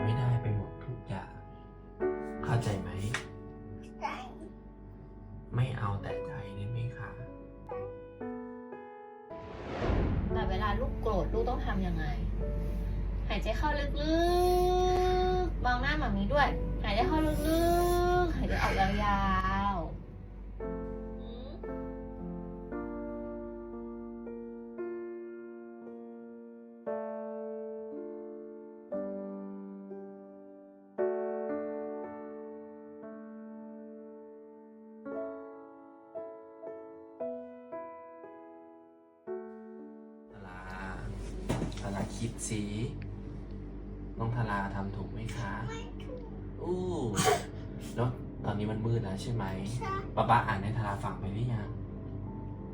ไม่ได้ไปหมดทุกอย่าง เข้าใจไหมใจไม่เอาแต่ใจได้ไหมคะ แต่เวลาลูกโกรธลูกต้องทำยังไง หายใจเข้าลึกๆมองหน้าหมามีด้วย หายใจเข้าลึกๆ หายใจออกยาว คิดสิน้องทาราทำถูกไหมคะไม่ถูกอู้แล้วตอนนี้มันมืดแล้วใช่ไหมใช่ป๊าป๊าอ่านให้ทาราฟังไปหรือยัง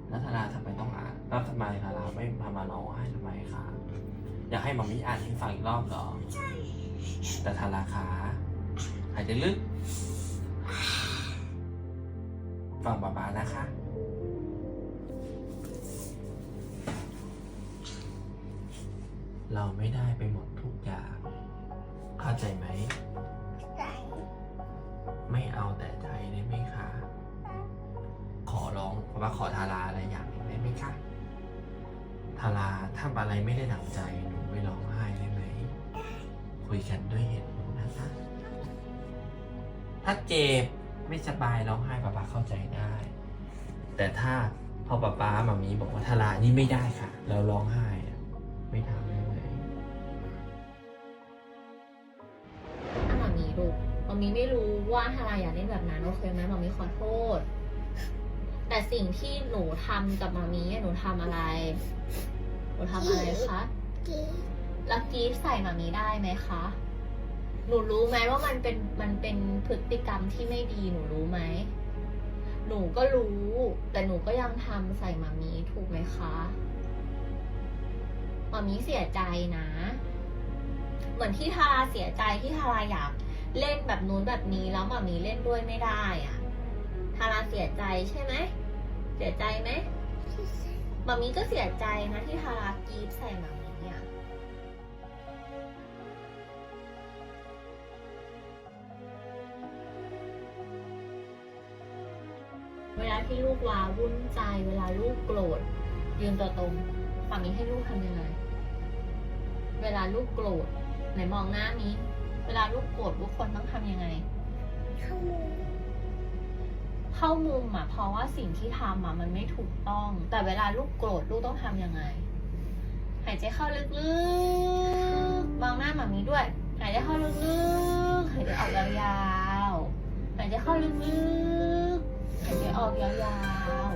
แล้วทาราทำไมต้องอ่านแล้วทำไมทาราไม่พามาร้องไห้ทำไมคะอยากให้มัมมี่อ่านให้ฟังอีกรอบเหรอใช่แต่ทาราคะหายใจลึก ฟังป๊าป๊านะคะ เราไม่ได้ไปหมดทุกอย่าง เข้าใจไหม ใจไม่เอาแต่ใจได้ไหมคะ ขอร้องเพราะว่าขอทาราอะไรอย่างหนึ่งได้ไหมคะ ทาราทำอะไรไม่ได้ดังใจหนูไม่ร้องไห้ได้ไหม คุยกันด้วยเหตุผลนะคะ ถ้าเจ็บไม่สบายร้องไห้ป๊าป๊าเข้าใจได้ แต่ถ้าพอป๊าป๊ามามีบอกว่าทารานี่ไม่ได้ค่ะ แล้วร้องไห้อะไม่ทำ มามีไม่รู้ว่าทารายอยากเล่นแบบนั้นโอเคไหมหมามีขอโทษ แต่สิ่งที่หนูทำกับหมามีอะหนูทำอะไร หนูทำอะไรคะกีแล้วกรีฟใส่หมามีได้ไหมคะ หนูรู้ไหมว่ามันเป็นมันเป็นพฤติกรรมที่ไม่ดีหนูรู้ไหมหนูก็รู้ แต่หนูก็ยังทำใส่หมามีถูกไหมคะหมามีเสียใจนะ เหมือนที่ทาราเสียใจที่ทาราอยาก เล่นแบบนู้นแบบนี้แล้วหมามีเล่นด้วยไม่ได้อะทาราเสียใจใช่ไหม เสียใจไหมมามีก็เสียใจนะที่ทารากรีฟใส่มามีอะเวลาที่ลูกว้าวุ่นใจ เวลาลูกโกรธยืนตัวตรงหมามีให้ลูกทำยังไง เวลาลูกโกรธไหนมองหน้ามี เวลาลูกโกรธลูกคนต้องทำยังไง เข้ามือเข้ามุมอะเพราะว่าสิ่งที่ทำอะมันไม่ถูกต้อง แต่เวลาลูกโกรธลูกต้องทำยังไง หายใจเข้าลึกๆมองหน้าหมามีด้วย หายใจเข้าลึกๆหายใจออกยาวๆหายใจเข้าลึกๆหายใจออกยาว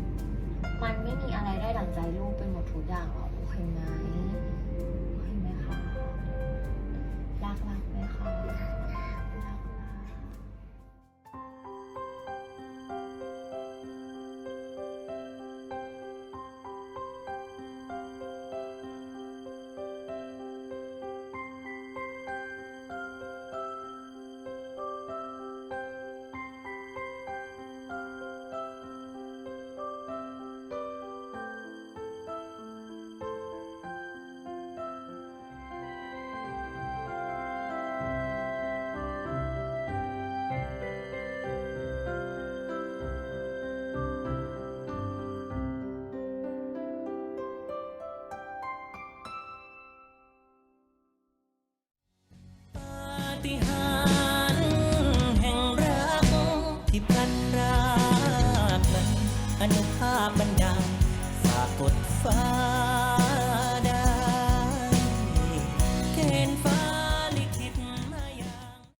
ๆมันไม่มีอะไรได้ดังใจลูกไปหมดทุกอย่างหรอกโอเคไหม ดฟ